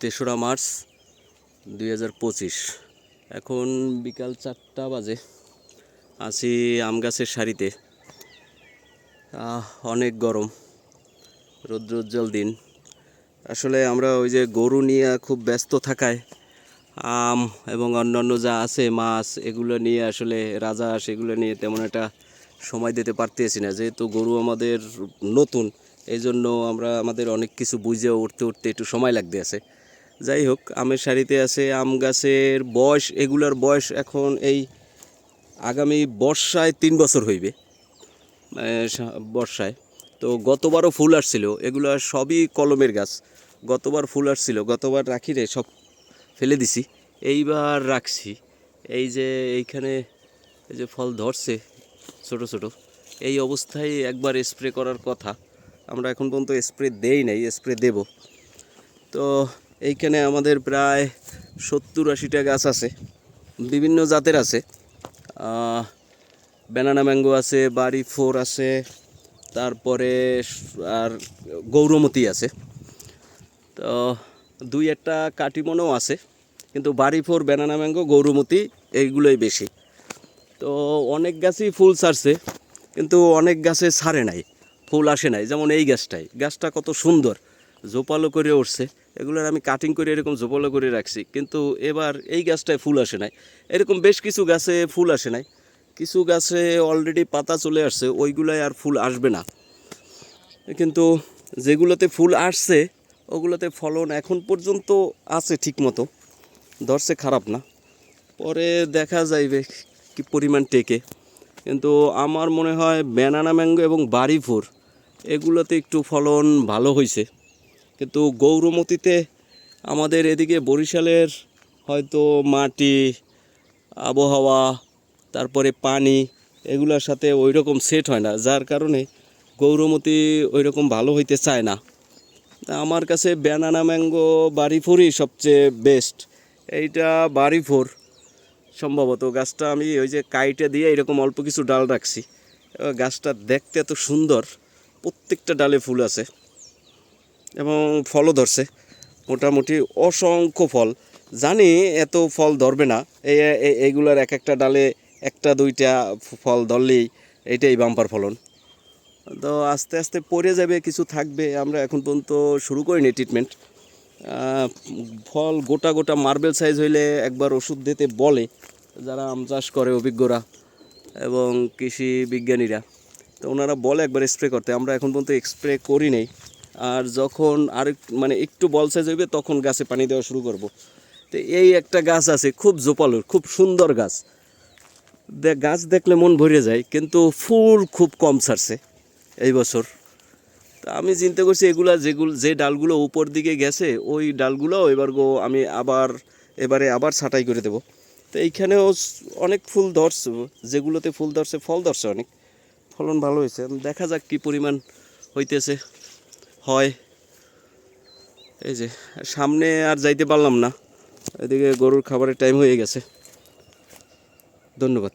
তেসরা মার্চ দুই হাজার পঁচিশ। এখন বিকাল চারটা বাজে। আছি আম গাছের সারিতে। অনেক গরম। রৌদ্রোজ্জ্বল দিন। আসলে আমরা ওই যে গরু নিয়ে খুব ব্যস্ত থাকায়, আম এবং অন্যান্য যা আছে, মাছ, এগুলো নিয়ে আসলে রাজা সেগুলো নিয়ে তেমন একটা সময় দিতে পারতেছি না। যেহেতু গরু আমাদের নতুন এই জন্য আমরা, আমাদের অনেক কিছু বুঝে উঠতে উঠতে একটু সময় লাগতে আছে যাই হোক, আমের সারিতে আছে, আম গাছের বয়স, এগুলোর বয়স এখন এই আগামী বর্ষায় তিন বছর হইবে। বর্ষায়। তো গতবারও ফুল আসছিল, এগুলো সবই কলমের গাছ। গতবার ফুল আসছিল, গতবার রাখি রে সব ফেলে দিছি। এইবার রাখছি। এই যে এইখানে এই যে ফল ধরছে ছোট ছোট, এই অবস্থায় একবার স্প্রে করার কথা। আমরা এখন পর্যন্ত স্প্রে দেই নাই, স্প্রে দেব। তো এইখানে আমাদের প্রায় সত্তর আশিটা গাছ আছে, বিভিন্ন জাতের আছে। ব্যানানা ম্যাঙ্গো আছে, বাড়ি ফোর আছে, তারপরে আর গৌরমতি আছে। তো দুই একটা কাটিমনও আছে, কিন্তু বাড়ি ফোর ব্যানানা ম্যাঙ্গো গৌরমতি এইগুলোই বেশি। তো অনেক গাছই ফুল ছাড়ছে, কিন্তু অনেক গাছে ছাড়ে নাই, ফুল আসে নাই, যেমন এই গাছটাই। গাছটা কত সুন্দর জোপালো করে উঠছে। এগুলোর আমি কাটিং করে এরকম জোপালো করে রাখছি। কিন্তু এবার এই গাছটায় ফুল আসে নাই। এরকম বেশ কিছু গাছে ফুল আসে নাই। কিছু গাছে অলরেডি পাতা চলে আসছে, ওইগুলোয় আর ফুল আসবে না। কিন্তু যেগুলোতে ফুল আসছে, ওগুলোতে ফলন এখন পর্যন্ত আছে ঠিক মতো ধরছে খারাপ না। পরে দেখা যাইবে কি পরিমাণ টেকে। কিন্তু আমার মনে হয় ব্যানানা ম্যাঙ্গো এবং বাড়িফোর এগুলোতে একটু ফলন ভালো হয়েছে কিন্তু গৌরমতিতে আমাদের এদিকে বরিশালের হয়তো মাটি, আবহাওয়া, তারপরে পানি এগুলোর সাথে ওই রকম সেট হয় না। যার কারণে গৌরমতি ওই রকম ভালো হইতে চায় না। আমার কাছে ব্যানানা ম্যাঙ্গো বাড়িফোরই সবচেয়ে বেস্ট এইটা বাড়িফোর। সম্ভবত গাছটা আমি ওই যে কাইটে দিয়ে এরকম অল্প কিছু ডাল রাখছি। গাছটা দেখতে এত সুন্দর। প্রত্যেকটা ডালে ফুল আছে। এবং ফলও ধরছে। মোটামুটি অসংখ্য ফল। জানি এত ফল ধরবে না। এই এই- এইগুলার এক একটা ডালে একটা, দুইটা ফল ধরলেই এইটাই বাম্পার ফলন। তো আস্তে আস্তে পড়ে যাবে, কিছু থাকবে। আমরা এখন পর্যন্ত শুরু করিনি ট্রিটমেন্ট ফল গোটা গোটা মার্বেল সাইজ হইলে একবার ওষুধ দিতে বলে যারা আম চাষ করে, অভিজ্ঞরা এবং কৃষি বিজ্ঞানীরা। তো ওনারা বলে একবার স্প্রে করতে। আমরা এখন পর্যন্ত স্প্রে করি নেই। আর যখন আর মানে একটু বল সাইজ হইবে, তখন গাছে পানি দেওয়া শুরু করব। তো এই একটা গাছ আছে, খুব জোপালোর, খুব সুন্দর গাছ। গাছ দেখলে মন ভরে যায়, কিন্তু ফুল খুব কম ছাড়ছে এই বছর। তা আমি চিন্তা করছি এগুলা যেগুলো যে ডালগুলো উপর দিকে গেছে, ওই ডালগুলো এবার গো আমি আবার এবারে আবার ছাঁটাই করে দেবো। তো এইখানেও অনেক ফুল ধরছে, যেগুলোতে ফুল ধরছে, ফল ধরছে অনেক। ফলন ভালো হয়েছে। দেখা যাক কী পরিমাণ হইতেছে। হয়। এই যে, সামনে আর যাইতে পারলাম না। এদিকে গরুর খাবারের টাইম হয়ে গেছে। ধন্যবাদ।